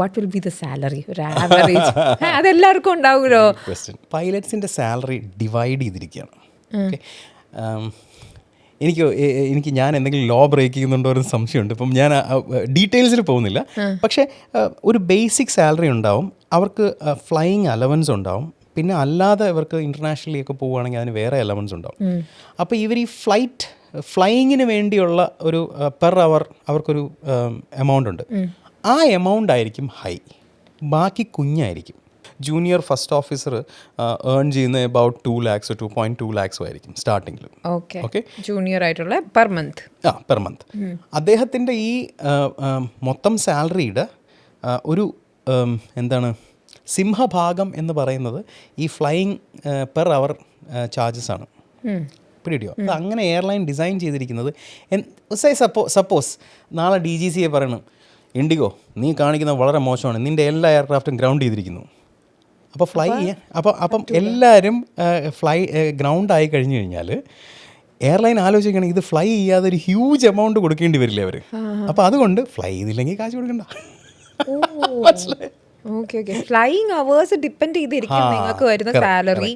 What will be the salary ഒരു average അതെല്ലാവർക്കും ഉണ്ടാവുമല്ലോ. ക്വസ്റ്റ്യൻ പൈലറ്റ്സിന്റെ സാലറി ഡിവൈഡ് ചെയ്തിരിക്കുകയാണ്. ഓക്കെ എനിക്ക് എനിക്ക് ഞാൻ എന്തെങ്കിലും ലോ ബ്രേക്ക് ചെയ്യുന്നുണ്ടോ ഒരു സംശയമുണ്ട്. ഇപ്പം ഞാൻ ഡീറ്റെയിൽസിൽ പോകുന്നില്ല. പക്ഷേ ഒരു ബേസിക് സാലറി ഉണ്ടാവും. അവർക്ക് ഫ്ലൈയിങ് അലവൻസ് ഉണ്ടാവും. പിന്നെ അല്ലാതെ ഇവർക്ക് ഇന്റർനാഷണലി ഒക്കെ പോവുകയാണെങ്കിൽ അതിന് വേറെ അലവൻസ് ഉണ്ടാവും. അപ്പോൾ ഇവർ ഈ ഫ്ലൈറ്റ് ഫ്ലൈയിങ്ങിന് വേണ്ടിയുള്ള ഒരു പെർ അവർ അവർക്കൊരു എമൗണ്ട് ഉണ്ട്. ആ എമൗണ്ട് ആയിരിക്കും ഹൈ. ബാക്കി കുഞ്ഞായിരിക്കും. ജൂനിയർ ഫസ്റ്റ് ഓഫീസർ ഏൺ ചെയ്യുന്ന about two lakhs two point two ലാക്സും ആയിരിക്കും സ്റ്റാർട്ടിങ്ങിൽ ഓക്കെ. ജൂനിയർ ആയിട്ടുള്ള പെർ മന്ത്. ആ പെർ മന്ത്. അദ്ദേഹത്തിന്റെ ഈ മൊത്തം സാലറിയുടെ ഒരു എന്താണ് സിംഹഭാഗം എന്ന് പറയുന്നത് ഈ ഫ്ലൈയിങ് പെർ അവർ ചാർജസ് ആണ്. പിടിയോ അത് അങ്ങനെ എയർലൈൻ ഡിസൈൻ ചെയ്തിരിക്കുന്നത്. സപ്പോസ് നാളെ ഡി ജി സിയെ പറയണം ഇൻഡിഗോ നീ കാണിക്കുന്നത് വളരെ മോശമാണ്. നിന്റെ എല്ലാ എയർക്രാഫ്റ്റും ഗ്രൗണ്ട് ചെയ്തിരിക്കുന്നു. അപ്പോൾ ഫ്ലൈ അപ്പോൾ അപ്പം എല്ലാവരും ഫ്ലൈ ഗ്രൗണ്ട് ആയി കഴിഞ്ഞു കഴിഞ്ഞാൽ എയർലൈൻ ആലോചിക്കുകയാണെങ്കിൽ ഇത് ഫ്ലൈ ചെയ്യാതെ ഒരു ഹ്യൂജ് എമൗണ്ട് കൊടുക്കേണ്ടി വരില്ലേ അവർ അപ്പോൾ അതുകൊണ്ട് ഫ്ലൈ ചെയ്തില്ലെങ്കിൽ കാശ് കൊടുക്കണ്ട. മനസ്സിലായോ? ഫ്ലൈയിങ് അവേഴ്സ് ഡിപ്പെൻഡ് ചെയ്തിരിക്കും നിങ്ങൾക്ക് വരുന്ന സാലറി.